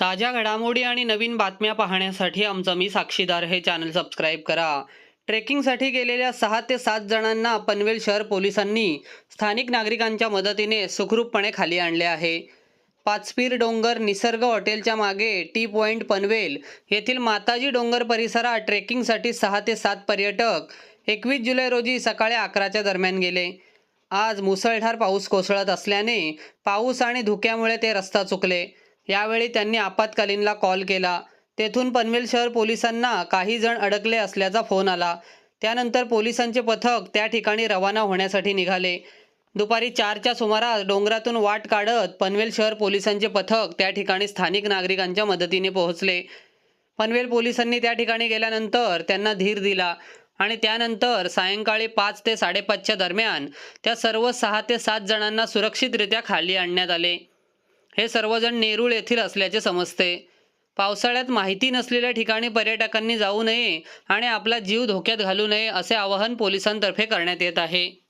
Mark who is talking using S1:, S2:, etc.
S1: ताज्या घडामोडी आणि नवीन बातम्या पाहण्यासाठी आमचं मी साक्षीदार हे चॅनल सबस्क्राईब करा. ट्रेकिंगसाठी गेलेल्या सहा ते सात जणांना पनवेल शहर पोलिसांनी स्थानिक नागरिकांच्या मदतीने सुखरूपपणे खाली आणले आहे. पाचपीर डोंगर निसर्ग हॉटेलच्या मागे टी पॉइंट पनवेल येथील माताजी डोंगर परिसरात ट्रेकिंगसाठी सहा ते सात पर्यटक एकवीस जुलै रोजी सकाळी अकराच्या दरम्यान गेले. आज मुसळधार पाऊस कोसळत असल्याने पाऊस आणि धुक्यामुळे ते रस्ता चुकले. यावेळी त्यांनी आपत्कालीनला कॉल केला. तेथून पनवेल शहर पोलिसांना काही जण अडकले असल्याचा फोन आला. त्यानंतर पोलिसांचे पथक त्या ठिकाणी रवाना होण्यासाठी निघाले. दुपारी चारच्या सुमारास डोंगरातून वाट काढत पनवेल शहर पोलिसांचे पथक त्या ठिकाणी स्थानिक नागरिकांच्या मदतीने पोहोचले. पनवेल पोलिसांनी त्या ठिकाणी गेल्यानंतर त्यांना धीर दिला आणि त्यानंतर सायंकाळी पाच ते साडेपाचच्या दरम्यान त्या सर्व सहा ते सात जणांना सुरक्षितरित्या खाली आणण्यात आले. हे सर्वजण नेरूळ येथील असल्याचे समजते. पावसाळ्यात माहिती नसलेल्या ठिकाणी पर्यटकांनी जाऊ नये आणि आपला जीव धोक्यात घालू नये असे आवाहन पोलिसांतर्फे करण्यात येत आहे.